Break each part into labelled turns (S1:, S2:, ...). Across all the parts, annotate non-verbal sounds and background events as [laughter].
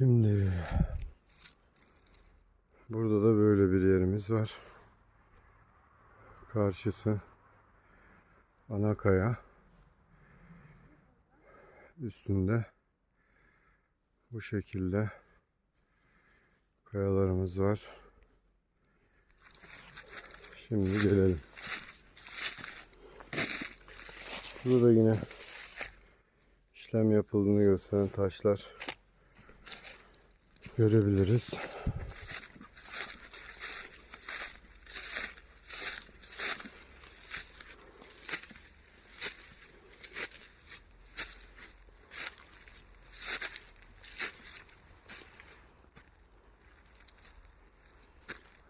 S1: Şimdi burada da böyle bir yerimiz var. Karşısı ana kaya. Üstünde bu şekilde kayalarımız var. Şimdi gelelim. Burada yine işlem yapıldığını gösteren taşlar görebiliriz.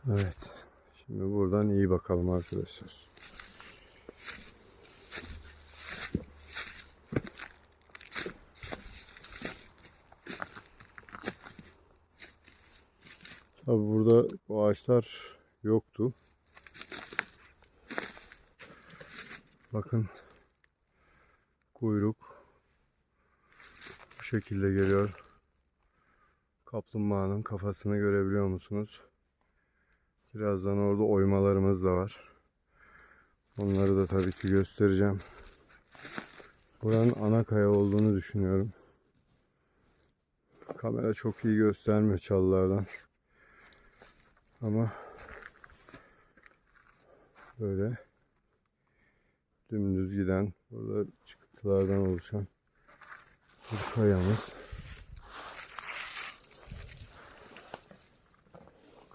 S1: Evet. Şimdi buradan iyi bakalım arkadaşlar. Tabi burada bu ağaçlar yoktu. Bakın kuyruk bu şekilde geliyor. Kaplumbağanın kafasını görebiliyor musunuz? Birazdan orada oymalarımız da var. Onları da tabii ki göstereceğim. Buranın ana kaya olduğunu düşünüyorum. Kamera çok iyi göstermiyor çalılardan. Ama böyle dümdüz giden burada çıkıntılardan oluşan bir kayamız.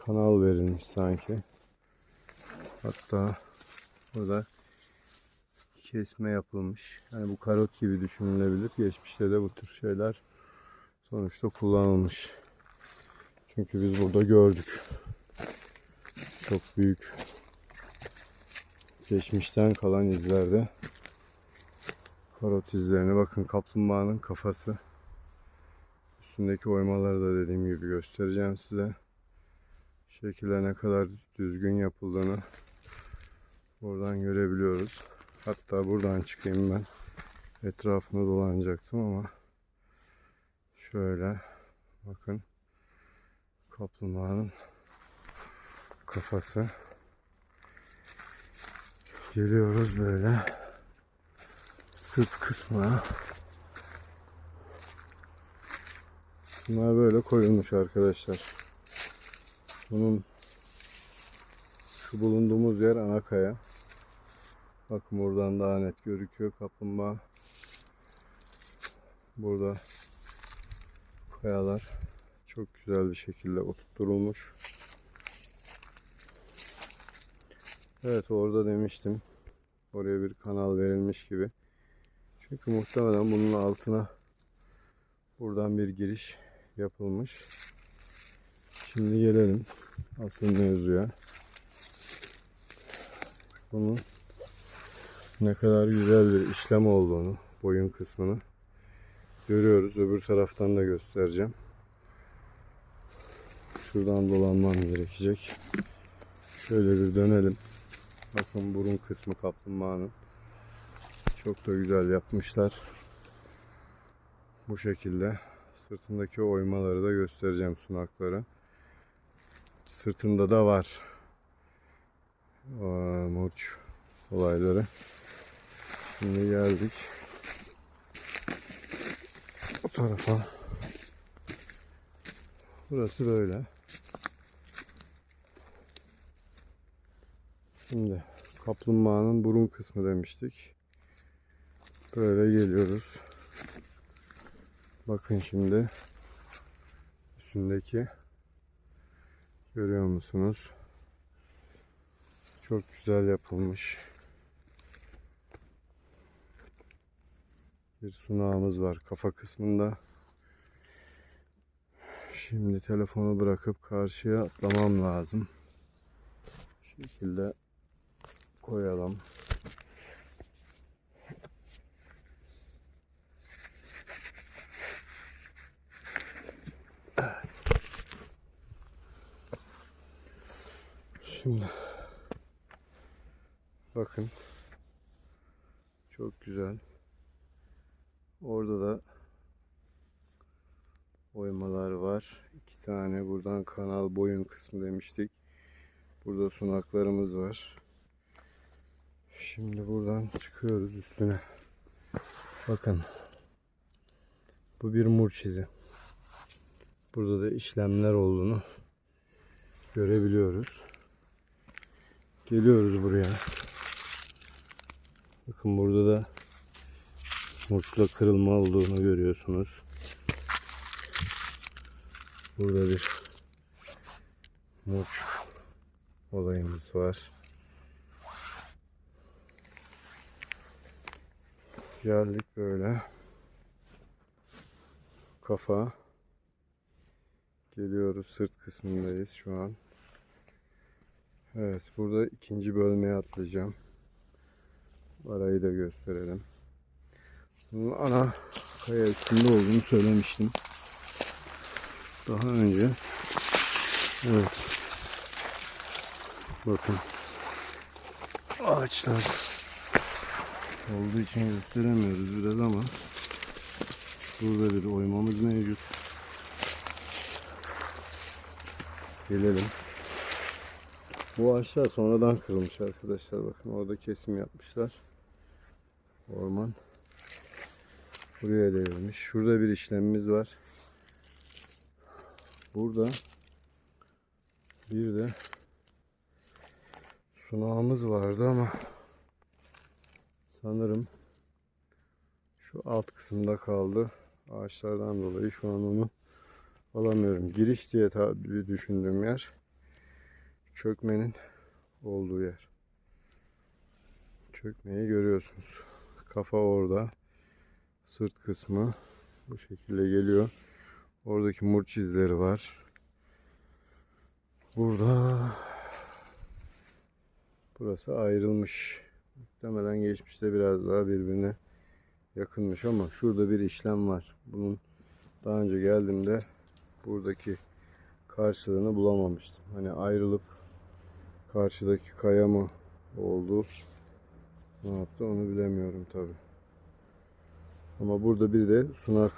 S1: Kanal verilmiş sanki. Hatta burada kesme yapılmış. Yani bu karot gibi düşünülebilir. Geçmişte de bu tür şeyler sonuçta kullanılmış. Çünkü biz burada gördük. Çok büyük geçmişten kalan izlerde karot izlerini bakın kaplumbağanın kafası. Üstündeki oymaları da dediğim gibi göstereceğim size. Şekiller ne kadar düzgün yapıldığını buradan görebiliyoruz. Hatta buradan çıkayım ben. Etrafını dolanacaktım ama şöyle bakın kaplumbağanın kafası. Geliyoruz böyle sırt kısmına. Bunlar böyle koyulmuş arkadaşlar. Bunun şu bulunduğumuz yer Anakaya. Bakın buradan daha net gözüküyor kaplumbağa. Burada kayalar çok güzel bir şekilde oturtulmuş. Evet orada demiştim. Oraya bir kanal verilmiş gibi. Çünkü muhtemelen bunun altına buradan bir giriş yapılmış. Şimdi gelelim asıl mevzuya. Bunun ne kadar güzel bir işlem olduğunu, boyun kısmını görüyoruz. Öbür taraftan da göstereceğim. Şuradan dolanmam gerekecek. Şöyle bir dönelim. Bakın burun kısmı kaplumbağanın. Çok da güzel yapmışlar. Bu şekilde. Sırtındaki oymaları da göstereceğim sunakları. Sırtında da var. Aa, murç olayları. Şimdi geldik. O tarafa. Burası böyle. Şimdi kaplumbağanın burun kısmı demiştik. Böyle geliyoruz. Bakın şimdi üstündeki görüyor musunuz? Çok güzel yapılmış. Bir sunağımız var kafa kısmında. Şimdi telefonu bırakıp karşıya atlamam lazım. Şu şekilde koyalım. Şimdi bakın çok güzel. Orada da oymalar var. İki tane buradan kanal boyun kısmı demiştik. Burada sunaklarımız var. Şimdi buradan çıkıyoruz üstüne. Bakın. Bu bir murç izi. Burada da işlemler olduğunu görebiliyoruz. Geliyoruz buraya. Bakın burada da murçla kırılma olduğunu görüyorsunuz. Burada bir murç olayımız var. Geldik böyle. Kafa. Geliyoruz sırt kısmındayız şu an. Evet burada ikinci bölmeye atlayacağım. Arayı da gösterelim. Bunun ana kaya üstünde olduğunu söylemiştim. Daha önce. Evet. Bakın. Ağaçlar olduğu için gösteremiyoruz biraz ama burada bir oymamız mevcut. Gelelim. Bu ağaçlar sonradan kırılmış arkadaşlar. Bakın orada kesim yapmışlar. Orman. Buraya devrilmiş. Şurada bir işlemimiz var. Burada bir de sunağımız vardı ama sanırım şu alt kısımda kaldı. Ağaçlardan dolayı şu an onu alamıyorum. Giriş diye tabi düşündüğüm yer çökmenin olduğu yer. Çökmeyi görüyorsunuz. Kafa orada. Sırt kısmı bu şekilde geliyor. Oradaki murç izleri var. Burada burası ayrılmış. Muhtemelen geçmişte biraz daha birbirine yakınmış ama şurada bir işlem var. Bunun daha önce geldiğimde buradaki karşılığını bulamamıştım. Hani ayrılıp karşıdaki kaya mı oldu ne yaptı onu bilemiyorum tabi. Ama burada bir de sunak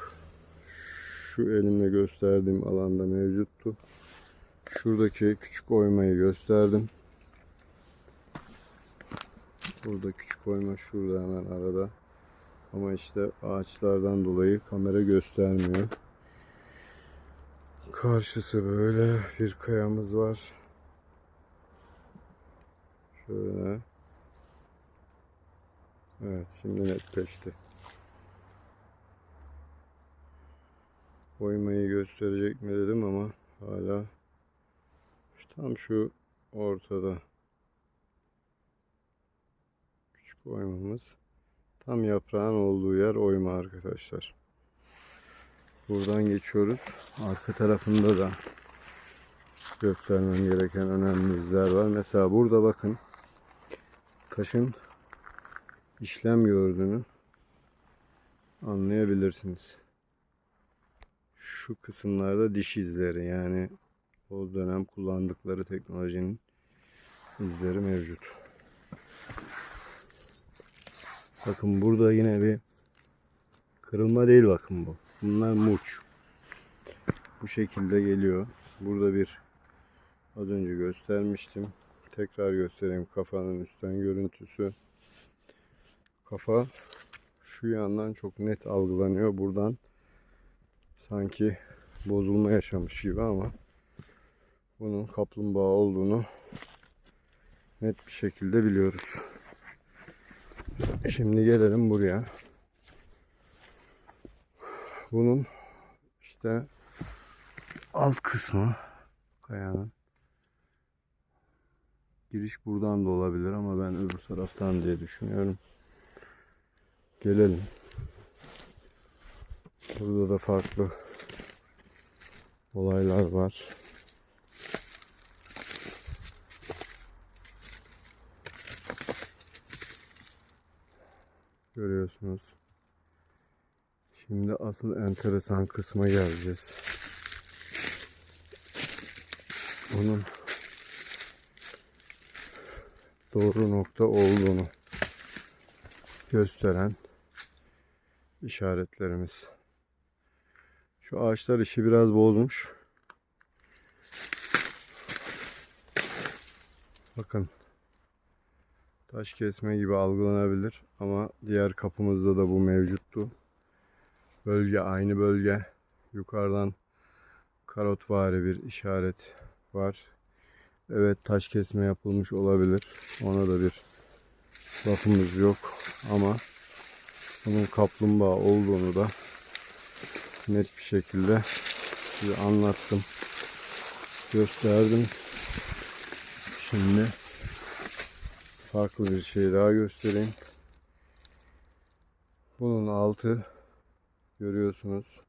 S1: şu elimle gösterdiğim alanda mevcuttu. Şuradaki küçük oymayı gösterdim. Burada küçük oyma şurada hemen arada. Ama işte ağaçlardan dolayı kamera göstermiyor. Karşısı böyle bir kayamız var. Şöyle. Evet şimdi netleşti. Oymayı gösterecek mi dedim ama hala tam şu ortada. Küçük oymamız. Tam yaprağın olduğu yer oyma arkadaşlar. Buradan geçiyoruz. Arka tarafında da göstermem gereken önemli izler var. Mesela burada bakın taşın işlem gördüğünü anlayabilirsiniz. Şu kısımlarda diş izleri yani o dönem kullandıkları teknolojinin izleri mevcut. Bakın burada yine bir kırılma değil bakın bu. Bunlar murç. Bu şekilde geliyor. Burada bir az önce göstermiştim. Tekrar göstereyim kafanın üstten görüntüsü. Kafa şu yandan çok net algılanıyor. Buradan sanki bozulma yaşamış gibi ama bunun kaplumbağa olduğunu net bir şekilde biliyoruz. Şimdi gelelim buraya. Bunun işte alt kısmı kayanın giriş buradan da olabilir ama ben öbür taraftan diye düşünüyorum. Gelelim. Burada da farklı olaylar var. Görüyorsunuz. Şimdi asıl enteresan kısma geleceğiz. Onun doğru nokta olduğunu gösteren işaretlerimiz. Şu ağaçlar işi biraz bozmuş. Bakın. Taş kesme gibi algılanabilir ama diğer kapımızda da bu mevcuttu. Bölge aynı bölge. Yukarıdan karotvari bir işaret var. Evet taş kesme yapılmış olabilir. Ona da bir lafımız yok ama bunun kaplumbağa olduğunu da net bir şekilde size anlattım. Gösterdim. Şimdi farklı bir şey daha göstereyim. Bunun altı görüyorsunuz.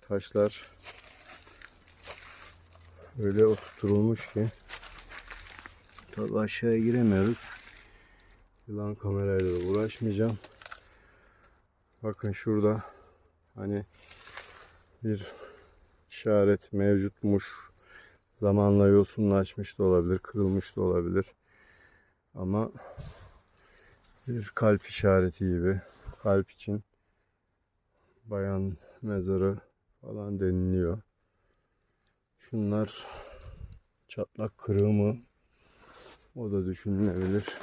S1: Taşlar öyle oturtulmuş ki tabi aşağıya giremiyoruz. Yılan kamerayla da uğraşmayacağım. Bakın şurada hani bir işaret mevcutmuş. Zamanla yosunlaşmış da olabilir, kırılmış da olabilir. Ama bir kalp işareti gibi. Kalp için bayan mezarı falan deniliyor. Şunlar çatlak kırığı mı? O da düşünülebilir.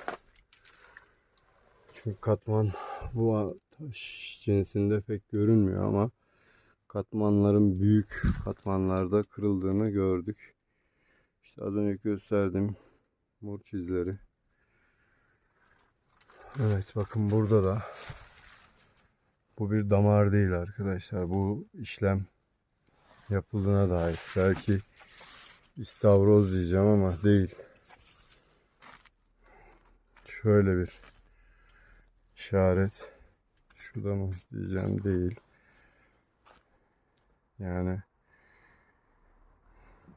S1: Çünkü katman bu taş cinsinde pek görünmüyor ama katmanların büyük katmanlarda kırıldığını gördük. İşte az önce gösterdim murç izleri. Evet bakın burada da bu bir damar değil arkadaşlar. Bu işlem yapıldığına dair. Belki istavroz diyeceğim ama değil. Şöyle bir işaret. Şurada mı diyeceğim değil. Yani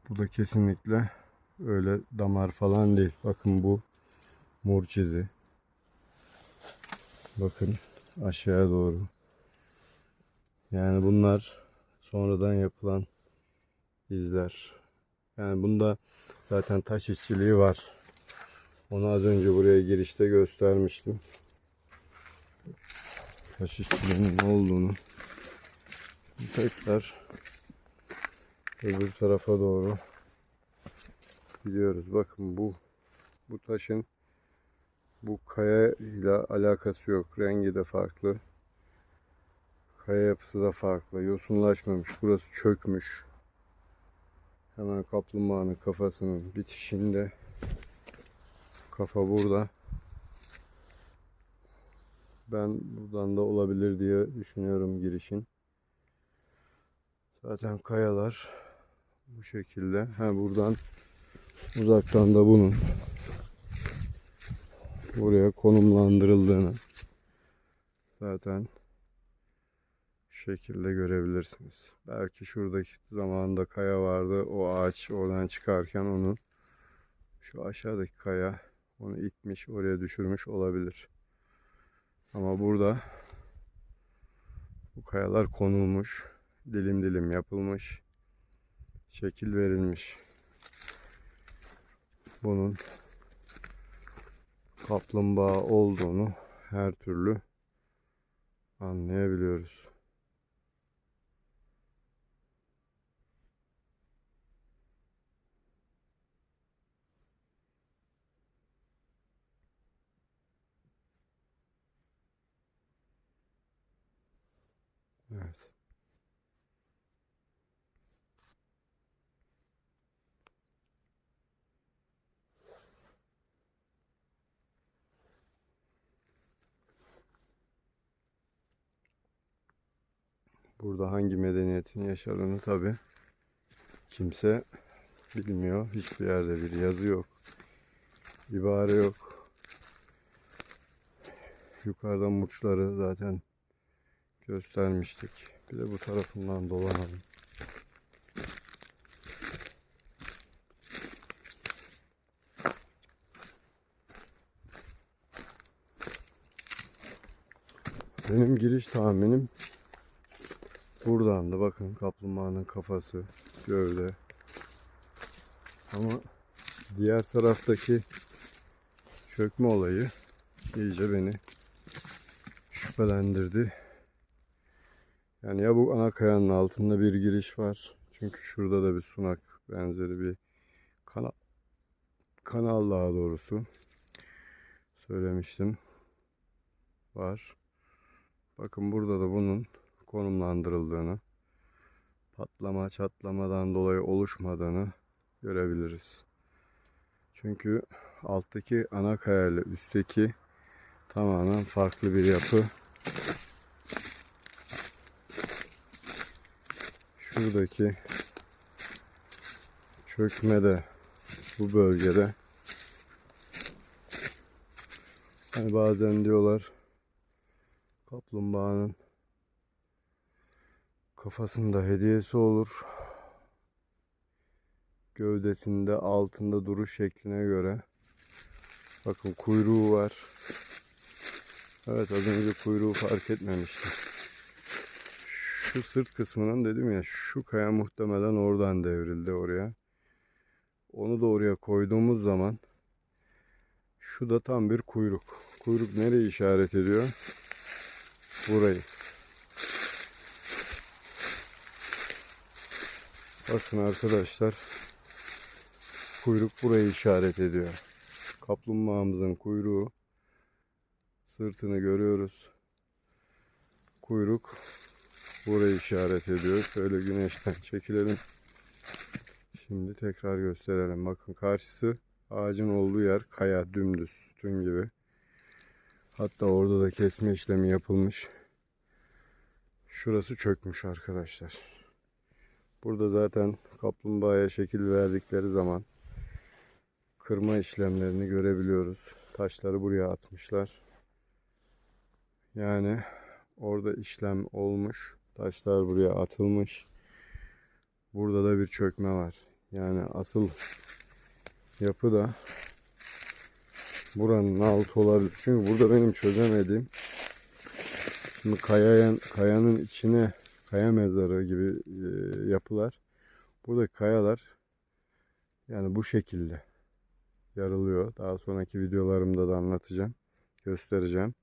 S1: bu da kesinlikle öyle damar falan değil. Bakın bu murç izi. Bakın aşağıya doğru. Yani bunlar sonradan yapılan izler. Yani bunda zaten taş işçiliği var. Onu az önce buraya girişte göstermiştim. Taş işçiliğinin ne olduğunu. Tekrar öbür tarafa doğru gidiyoruz. Bakın bu bu taşın bu kaya ile alakası yok. Rengi de farklı. Kaya yapısı da farklı. Yosunlaşmamış. Burası çökmüş. Hemen kaplumbağanın kafasının bitişinde. Kafa burada. Ben buradan da olabilir diye düşünüyorum girişin. Zaten kayalar bu şekilde. Ha buradan uzaktan da bunun buraya konumlandırıldığını zaten şekilde görebilirsiniz. Belki şuradaki zamanında kaya vardı. O ağaç oradan çıkarken onu şu aşağıdaki kaya onu itmiş, oraya düşürmüş olabilir. Ama burada bu kayalar konulmuş, dilim dilim yapılmış, şekil verilmiş. Bunun kaplumbağa olduğunu her türlü anlayabiliyoruz. Burada hangi medeniyetin yaşadığını tabi kimse bilmiyor. Hiçbir yerde bir yazı yok. ibare yok. Yukarıdan murçları zaten göstermiştik. Bir de bu tarafından dolanalım. Benim giriş tahminim buradan da bakın kaplumbağanın kafası, gövde. Ama diğer taraftaki çökme olayı iyice beni şüphelendirdi. Yani ya bu ana kayanın altında bir giriş var. Çünkü şurada da bir sunak benzeri bir kanal kanal daha doğrusu söylemiştim var. Bakın burada da bunun konumlandırıldığını patlama çatlamadan dolayı oluşmadığını görebiliriz. Çünkü alttaki ana kaya ile üstteki tamamen farklı bir yapı. Şuradaki çökme de bu bölgede. Hani bazen diyorlar kaplumbağanın kafasında hediyesi olur. Gövdesinde altında duruş şekline göre. Bakın kuyruğu var. Evet az önce kuyruğu fark etmemiştim. Şu sırt kısmının dedim ya şu kaya muhtemelen oradan devrildi oraya. Onu da oraya koyduğumuz zaman şu da tam bir kuyruk. Kuyruk nereyi işaret ediyor? Burayı. Bakın arkadaşlar. Kuyruk burayı işaret ediyor. Kaplumbağamızın kuyruğu. Sırtını görüyoruz. Kuyruk burayı işaret ediyor. Şöyle güneşten [laughs] çekilelim. Şimdi tekrar gösterelim. Bakın karşısı ağacın olduğu yer kaya dümdüz sütun gibi. Hatta orada da kesme işlemi yapılmış. Şurası çökmüş arkadaşlar. Burada zaten kaplumbağaya şekil verdikleri zaman kırma işlemlerini görebiliyoruz. Taşları buraya atmışlar. Yani orada işlem olmuş. Taşlar buraya atılmış. Burada da bir çökme var. Yani asıl yapı da buranın altı olabilir. Çünkü burada benim çözemediğim şimdi kayanın, kayanın içine kaya mezarı gibi e, yapılar. Buradaki kayalar yani bu şekilde yarılıyor. Daha sonraki videolarımda da anlatacağım. Göstereceğim.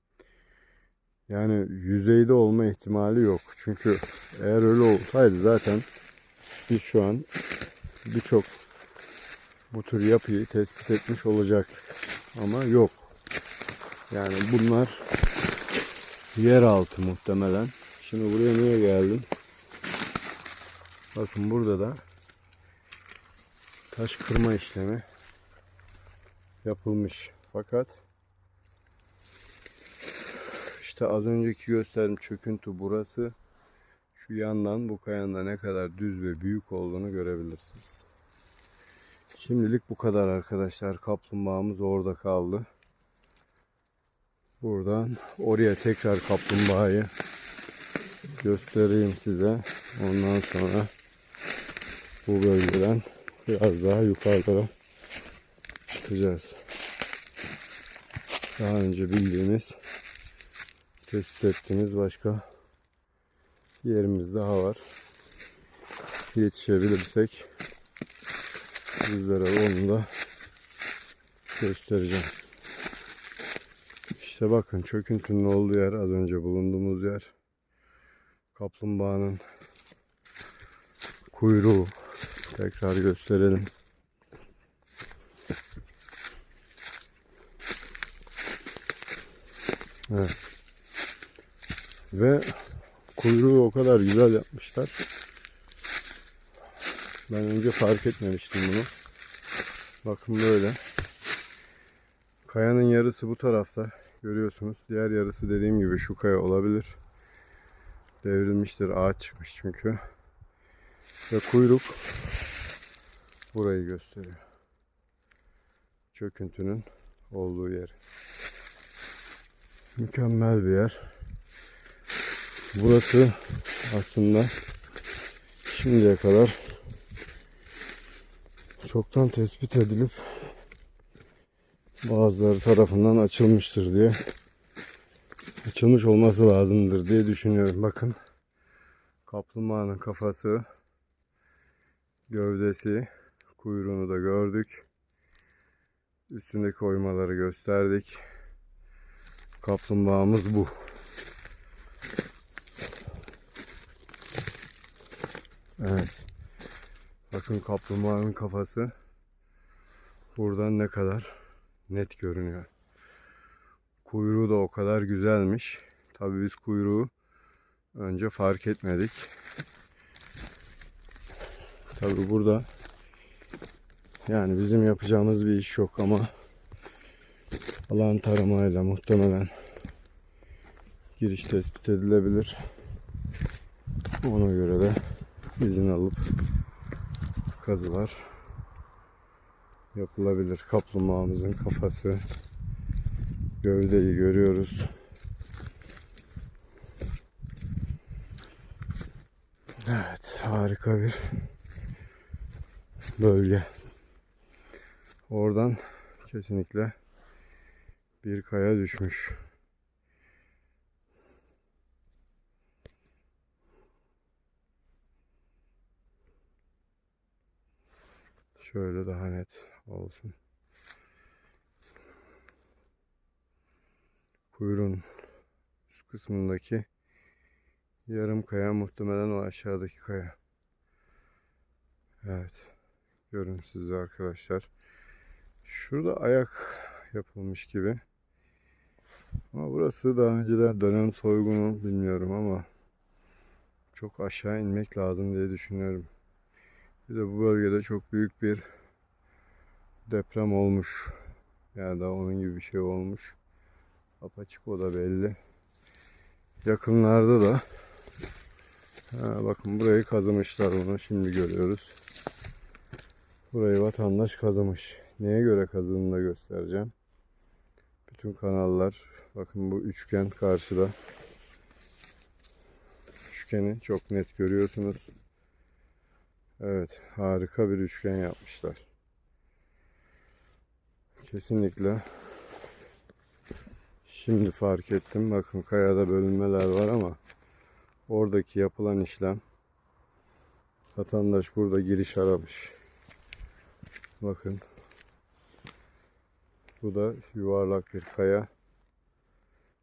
S1: Yani yüzeyde olma ihtimali yok. Çünkü eğer öyle olsaydı zaten biz şu an birçok bu tür yapıyı tespit etmiş olacaktık. Ama yok. Yani bunlar yeraltı muhtemelen. Şimdi buraya niye geldim? Bakın burada da taş kırma işlemi yapılmış. Fakat işte az önceki gösterdiğim çöküntü burası. Şu yandan bu kayanın da ne kadar düz ve büyük olduğunu görebilirsiniz. Şimdilik bu kadar arkadaşlar. Kaplumbağamız orada kaldı. Buradan oraya tekrar kaplumbağayı göstereyim size. Ondan sonra bu bölgeden biraz daha yukarılara çıkacağız. Daha önce bildiğimiz tespit ettiğimiz başka yerimiz daha var. Yetişebilirsek sizlere onu da göstereceğim. İşte bakın çöküntünün olduğu yer az önce bulunduğumuz yer. Kaplumbağanın kuyruğu tekrar gösterelim. Evet. Ve kuyruğu o kadar güzel yapmışlar. Ben önce fark etmemiştim bunu. Bakın böyle. Kayanın yarısı bu tarafta. Görüyorsunuz. Diğer yarısı dediğim gibi şu kaya olabilir. Devrilmiştir. Ağaç çıkmış çünkü. Ve kuyruk burayı gösteriyor. Çöküntünün olduğu yer. Mükemmel bir yer. Burası aslında şimdiye kadar çoktan tespit edilip bazıları tarafından açılmıştır diye açılmış olması lazımdır diye düşünüyorum. Bakın kaplumbağanın kafası gövdesi kuyruğunu da gördük. Üstündeki oymaları gösterdik. Kaplumbağamız bu. Evet. Bakın kaplumbağanın kafası buradan ne kadar net görünüyor. Kuyruğu da o kadar güzelmiş. Tabii biz kuyruğu önce fark etmedik. Tabii burada yani bizim yapacağımız bir iş yok ama alan taramayla muhtemelen giriş tespit edilebilir. Ona göre de izin alıp kazılar yapılabilir. Kaplumbağamızın kafası, gövdeyi görüyoruz. Evet, harika bir bölge. Oradan kesinlikle bir kaya düşmüş. Şöyle daha net olsun. Kuyruğun üst kısmındaki yarım kaya muhtemelen o aşağıdaki kaya. Evet. Görün siz de arkadaşlar. Şurada ayak yapılmış gibi. Ama burası daha önceler dönem soygunu bilmiyorum ama çok aşağı inmek lazım diye düşünüyorum. Bir de bu bölgede çok büyük bir deprem olmuş. Yani da onun gibi bir şey olmuş. Apaçık o da belli. Yakınlarda da ha, bakın burayı kazımışlar onu şimdi görüyoruz. Burayı vatandaş kazımış. Neye göre kazıdığını da göstereceğim. Bütün kanallar bakın bu üçgen karşıda. Üçgeni çok net görüyorsunuz. Evet, harika bir üçgen yapmışlar. Kesinlikle. Şimdi fark ettim. Bakın kayada bölünmeler var ama oradaki yapılan işlem vatandaş burada giriş aramış. Bakın. Bu da yuvarlak bir kaya.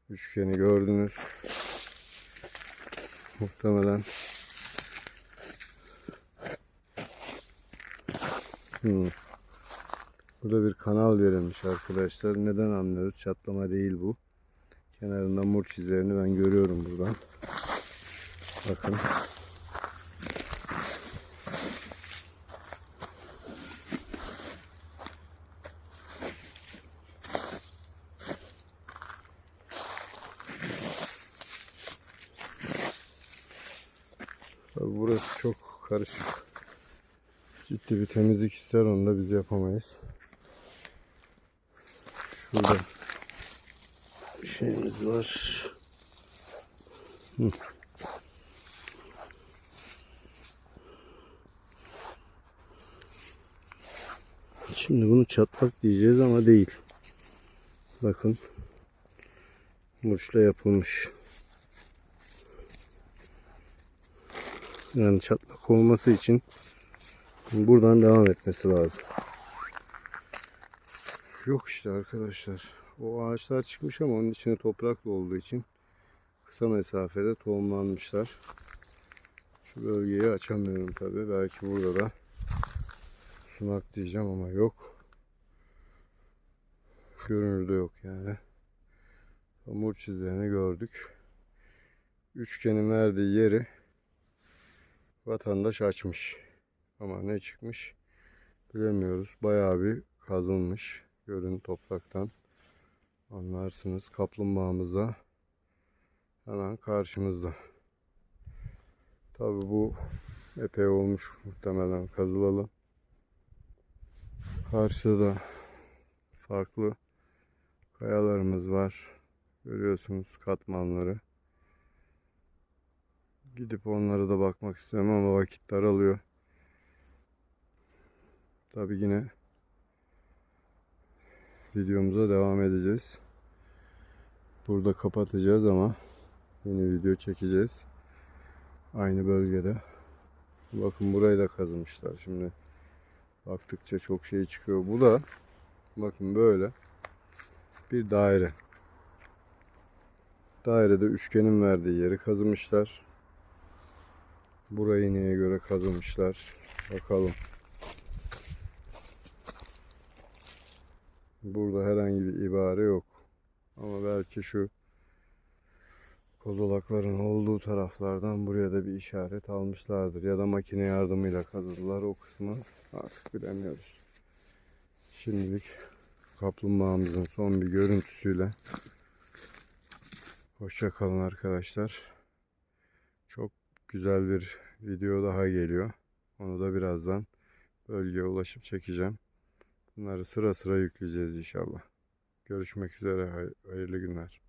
S1: Üçgeni gördünüz. Muhtemelen Hmm. Burada bir kanal verilmiş arkadaşlar. Neden anlıyoruz? Çatlama değil bu. Kenarında murç izlerini ben görüyorum buradan. Bakın. Burası çok karışık. Ciddi bir temizlik ister onu da biz yapamayız. Şurada var. Hı. Şimdi bunu çatlak diyeceğiz ama değil. Bakın. Murçla yapılmış. Yani çatlak olması için buradan devam etmesi lazım. Yok işte arkadaşlar. O ağaçlar çıkmış ama onun içine topraklı olduğu için kısa mesafede tohumlanmışlar. Şu bölgeyi açamıyorum tabi. Belki burada da sunak diyeceğim ama yok. Görünürde yok yani. Hamur çizlerini gördük. Üçgenin verdiği yeri vatandaş açmış. Ama ne çıkmış bilemiyoruz. Bayağı bir kazılmış. Görün topraktan. Anlarsınız kaplumbağamız da hemen karşımızda. Tabi bu epey olmuş muhtemelen kazılalı. Karşıda farklı kayalarımız var. Görüyorsunuz katmanları. Gidip onlara da bakmak istiyorum ama vakit daralıyor. Tabi yine videomuza devam edeceğiz. Burada kapatacağız ama yeni video çekeceğiz. Aynı bölgede. Bakın burayı da kazımışlar. Şimdi baktıkça çok şey çıkıyor. Bu da bakın böyle bir daire. Dairede üçgenin verdiği yeri kazımışlar. Burayı neye göre kazımışlar? Bakalım. Burada herhangi bir ibare yok. Ama belki şu kozolakların olduğu taraflardan buraya da bir işaret almışlardır. Ya da makine yardımıyla kazıdılar o kısmı artık bilemiyoruz. Şimdilik kaplumbağamızın son bir görüntüsüyle hoşça kalın arkadaşlar. Çok güzel bir video daha geliyor. Onu da birazdan bölgeye ulaşıp çekeceğim. Bunları sıra sıra yükleyeceğiz inşallah. Görüşmek üzere. hay- Hayırlı günler.